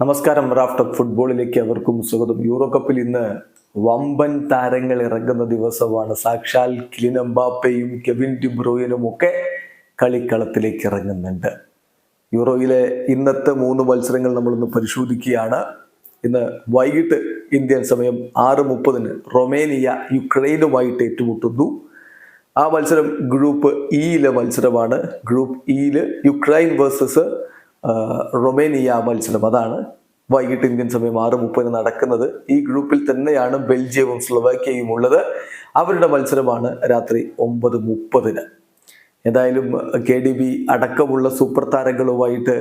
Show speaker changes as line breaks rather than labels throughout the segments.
നമസ്കാരം റാഫ്റ്റ് ഫുട്ബോളിലേക്ക് അവർക്കും സ്വാഗതം. യൂറോ കപ്പിൽ ഇന്ന് വമ്പൻ താരങ്ങൾ ഇറങ്ങുന്ന ദിവസമാണ്. സാക്ഷാൽ കിലിനംബാപ്പയും കെവിൻ ഡിബ്രോയിനും ഒക്കെ കളിക്കളത്തിലേക്ക് ഇറങ്ങുന്നുണ്ട്. യൂറോയിലെ ഇന്നത്തെ മൂന്ന് മത്സരങ്ങൾ നമ്മളൊന്ന് പരിശോധിക്കുകയാണ്. ഇന്ന് വൈകിട്ട് ഇന്ത്യൻ സമയം ആറ് മുപ്പതിന് റൊമേനിയ യുക്രൈനുമായിട്ട് ഏറ്റുമുട്ടുന്നു. ആ മത്സരം ഗ്രൂപ്പ് ഇയിലെ മത്സരമാണ്. ഗ്രൂപ്പ് ഇയിൽ യുക്രൈൻ വേഴ്സസ് റൊമേനിയ മത്സരം. അതാണ് വൈകിട്ട് ഇന്ത്യൻ സമയം ആറ് മുപ്പതിന് നടക്കുന്നത്. ഈ ഗ്രൂപ്പിൽ തന്നെയാണ് ബെൽജിയവും സ്ലൊവാക്യയും ഉള്ളത്. അവരുടെ മത്സരമാണ് രാത്രി ഒമ്പത് മുപ്പതിന്. ഏതായാലും കെ ഡി ബി അടക്കമുള്ള സൂപ്പർ താരങ്ങളുമായിട്ട്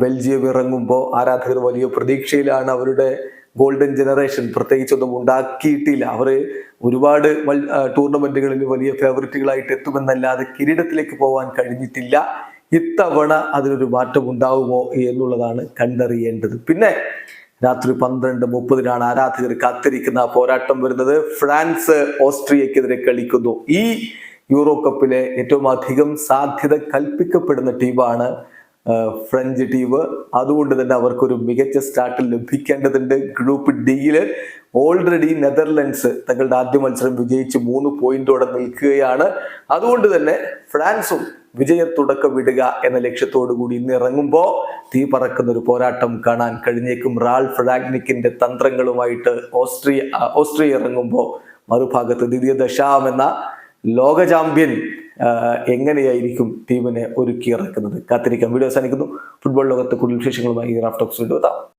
ബെൽജിയം ഇറങ്ങുമ്പോൾ ആരാധകർ വലിയ പ്രതീക്ഷയിലാണ് അവരുടെ ഗോൾഡൻ ജനറേഷൻ. പ്രത്യേകിച്ചൊന്നും ഉണ്ടാക്കിയിട്ടില്ല. അവർ ഒരുപാട് ടൂർണമെന്റുകളിൽ വലിയ ഫേവററ്റുകളായിട്ട് എത്തുമെന്നല്ലാതെ കിരീടത്തിലേക്ക് പോകാൻ കഴിഞ്ഞിട്ടില്ല. ഇത്തവണ അതിനൊരു മാറ്റം ഉണ്ടാവുമോ എന്നുള്ളതാണ് കണ്ടറിയേണ്ടത്. പിന്നെ രാത്രി പന്ത്രണ്ട് മുപ്പതിനാണ് ആരാധകർ കാത്തിരിക്കുന്ന പോരാട്ടം വരുന്നത്. ഫ്രാൻസ് ഓസ്ട്രിയക്കെതിരെ കളിക്കുന്നു. ഈ യൂറോ കപ്പിലെ ഏറ്റവും അധികം സാധ്യത കൽപ്പിക്കപ്പെടുന്ന ടീമാണ് ഫ്രഞ്ച് ടീം അതുകൊണ്ട് തന്നെ അവർക്കൊരു മികച്ച സ്റ്റാർട്ട് ലഭിക്കേണ്ടതുണ്ട്. ഗ്രൂപ്പ് ഡിയിൽ ഓൾറെഡി നെതർലൻഡ്സ് തങ്ങളുടെ ആദ്യ മത്സരം വിജയിച്ച് മൂന്ന് പോയിന്റോടെ നിൽക്കുകയാണ്. അതുകൊണ്ട് തന്നെ ഫ്രാൻസും വിജയത്തുടക്കം വിടുക എന്ന ലക്ഷ്യത്തോടു കൂടി ഇന്ന് ഇറങ്ങുമ്പോൾ തീ പറക്കുന്ന ഒരു പോരാട്ടം കാണാൻ കഴിഞ്ഞേക്കും. റാൾ ഫ്രാഗ്നിക്കിന്റെ തന്ത്രങ്ങളുമായിട്ട് ഓസ്ട്രിയ ഓസ്ട്രിയ ഇറങ്ങുമ്പോൾ മറുഭാഗത്ത് ദ്വിതീയ ദശാം എന്ന ലോക ചാമ്പ്യൻ എങ്ങനെയായിരിക്കും ടീമിനെ ഒരുക്കിയിറക്കുന്നത്? കാത്തിരിക്കാം. വീഡിയോ അവസാനിക്കുന്നു. ഫുട്ബോൾ ലോകത്ത് കൂടുതൽ വിശേഷങ്ങളുമായി റാഫ്റ്റോക്സ് വീണ്ടും എത്താം